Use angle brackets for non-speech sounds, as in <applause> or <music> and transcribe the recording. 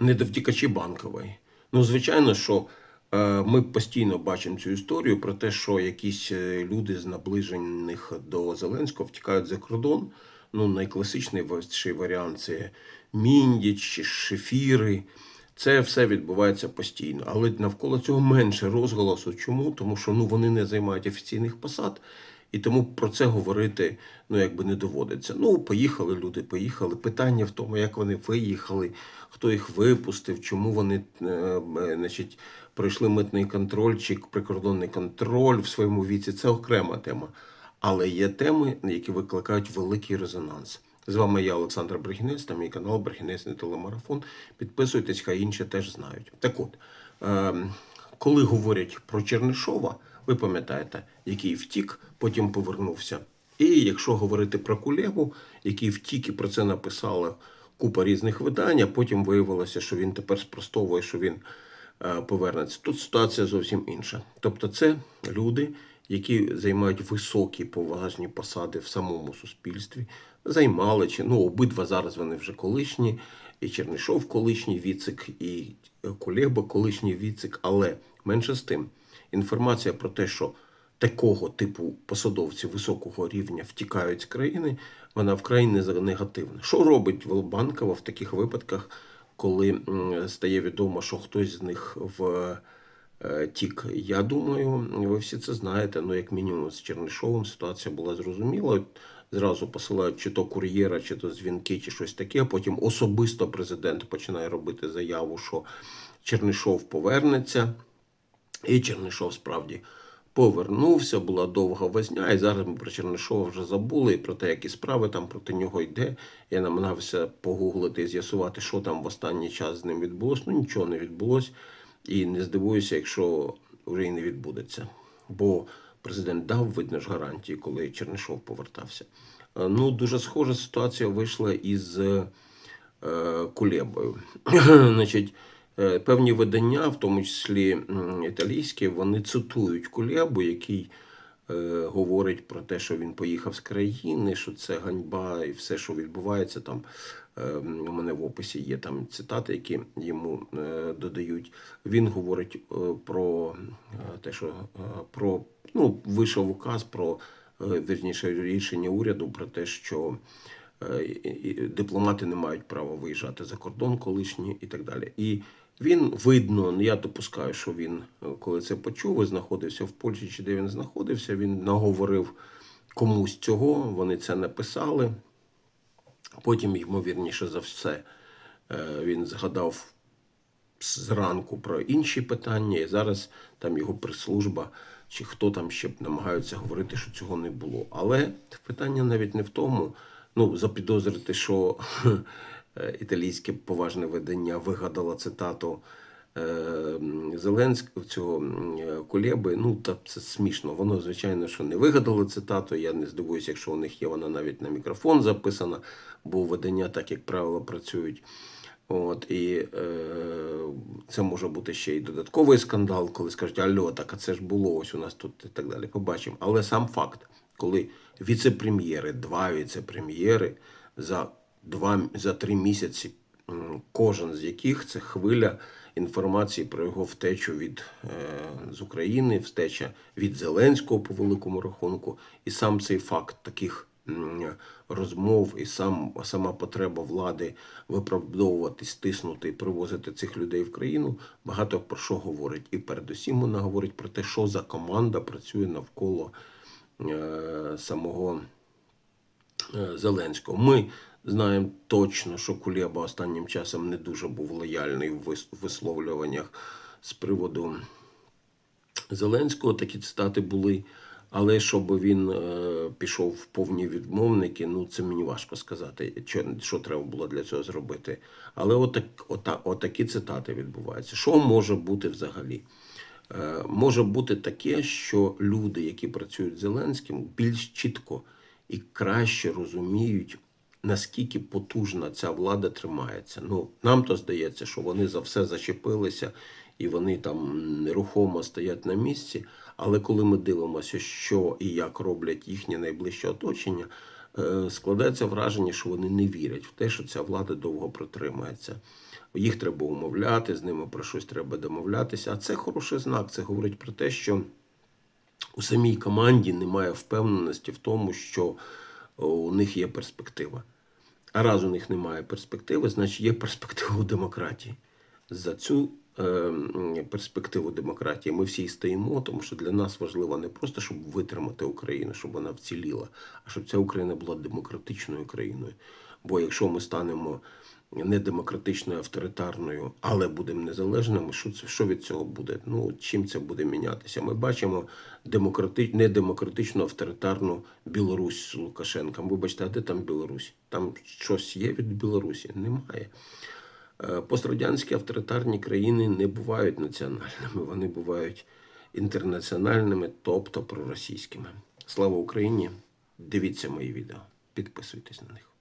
не до втікачі банкової. Ну, звичайно, що е, ми постійно бачимо цю історію про те, що якісь е, люди з наближених до Зеленського втікають за кордон. Ну, найкласичніший варіант це Міндіч, чи Шефіри. Це все відбувається постійно. Але навколо цього менше розголосу. Чому? Тому що ну, вони не займають офіційних посад. І тому про це говорити ну якби не доводиться. Ну, поїхали люди, поїхали. Питання в тому, як вони виїхали, хто їх випустив, чому вони е, е, значить, пройшли митний контроль чи прикордонний контроль в своєму віці. Це окрема тема. Але є теми, які викликають великий резонанс. З вами я, Олександр Брехінець, та мій канал Брехінець не телемарафон. Підписуйтесь, хай інші теж знають. Так от, е, коли говорять про Чернишова, ви пам'ятаєте, який втік, потім повернувся. І якщо говорити про Кулебу, який втік і про це написала купа різних видань, а потім виявилося, що він тепер спростовує, що він е, повернеться. Тут ситуація зовсім інша. Тобто, це люди, які займають високі поважні посади в самому суспільстві, займали чи ну обидва зараз вони вже колишні, і Чернишов колишній віцик, і Кулеба колишній віцик, але менше з тим інформація про те, що такого типу посадовці високого рівня втікають з країни, вона вкрай не негативна. Що робить Банкова в таких випадках, коли стає відомо, що хтось з них в е, тік? Я думаю, ви всі це знаєте. Ну, як мінімум, з Чернишовим ситуація була зрозуміла. Зразу посилають чи то кур'єра, чи то дзвінки, чи щось таке. Потім особисто президент починає робити заяву, що Чернишов повернеться. І Чернишов справді повернувся, була довга возня, і зараз ми про Чернишова вже забули, і про те, які справи там проти нього йде. Я намагався погуглити і з'ясувати, що там в останній час з ним відбулося. Ну нічого не відбулося. І не здивуюся, якщо вже і не відбудеться. Бо президент дав, видно ж, гарантії, коли Чернишов повертався. Е, Ну, дуже схожа ситуація вийшла із е, Кулебою. <clears throat> Значить, е, певні видання, в тому числі італійські, вони цитують Кулебу, який говорить про те, що він поїхав з країни, що це ганьба і все, що відбувається там. Е, у мене в описі є там цитати, які йому е, додають. Він говорить е, про е, те, що е, про ну, вийшов указ про е, вірніше рішення уряду про те, що е, дипломати не мають права виїжджати за кордон колишні і так далі. І він видно, я допускаю, що він, е, коли це почув, і знаходився в Польщі чи де він знаходився, він наговорив комусь цього, вони це написали. Потім, ймовірніше за все, е, він згадав зранку про інші питання, і зараз там його прес-служба чи хто там ще намагаються говорити, що цього не було. Але питання навіть не в тому, ну, запідозрити, що <laughs> італійське поважне видання вигадало цитату е, Зеленського цього м, е, Кулеби. Ну, та це смішно. Воно, звичайно, що не вигадало цитату. Я не здивуюся, якщо у них є вона навіть на мікрофон записана, бо видання, так як правило, працюють. От, і е, це може бути ще й додатковий скандал, коли скажуть, альо, так а це ж було ось у нас тут і так далі. Побачимо. Але сам факт, коли віце-прем'єри, два віце-прем'єри за два за три місяці, кожен з яких це хвиля інформації про його втечу від е, з України, втеча від Зеленського по великому рахунку, і сам цей факт таких розмов і сам сама потреба влади виправдовувати, стиснути і привозити цих людей в країну багато про що говорить. І передусім вона говорить про те, що за команда працює навколо е, самого е, Зеленського. Ми знаємо точно, що Кулеба останнім часом не дуже був лояльний в висловлюваннях з приводу Зеленського. Такі цитати були. Але щоб він е, пішов в повні відмовники, ну це мені важко сказати, що, що треба було для цього зробити. Але отак, ота, отакі цитати відбуваються. Що може бути взагалі? Е, може бути таке, що люди, які працюють з Зеленським, більш чітко і краще розуміють, наскільки потужна ця влада тримається. Ну, нам то здається, що вони за все зачепилися і вони там нерухомо стоять на місці. Але коли ми дивимося, що і як роблять їхнє найближче оточення, е, складається враження, що вони не вірять в те, що ця влада довго протримається. Їх треба умовляти, з ними про щось треба домовлятися. А це хороший знак. Це говорить про те, що у самій команді немає впевненості в тому, що у них є перспектива. А раз у них немає перспективи, значить є перспектива у демократії. За цю е, перспективу демократії ми всі стоїмо, тому що для нас важливо не просто, щоб витримати Україну, щоб вона вціліла, а щоб ця Україна була демократичною країною. Бо якщо ми станемо недемократичною, авторитарною, але будемо незалежними, що це що від цього буде? Ну чим це буде мінятися? Ми бачимо демократи... недемократичну авторитарну Білорусь з Лукашенком. Вибачте, а де там Білорусь? Там щось є від Білорусі? Немає. Е, Пострадянські авторитарні країни не бувають національними, вони бувають інтернаціональними, тобто проросійськими. Слава Україні! Дивіться мої відео, підписуйтесь на них.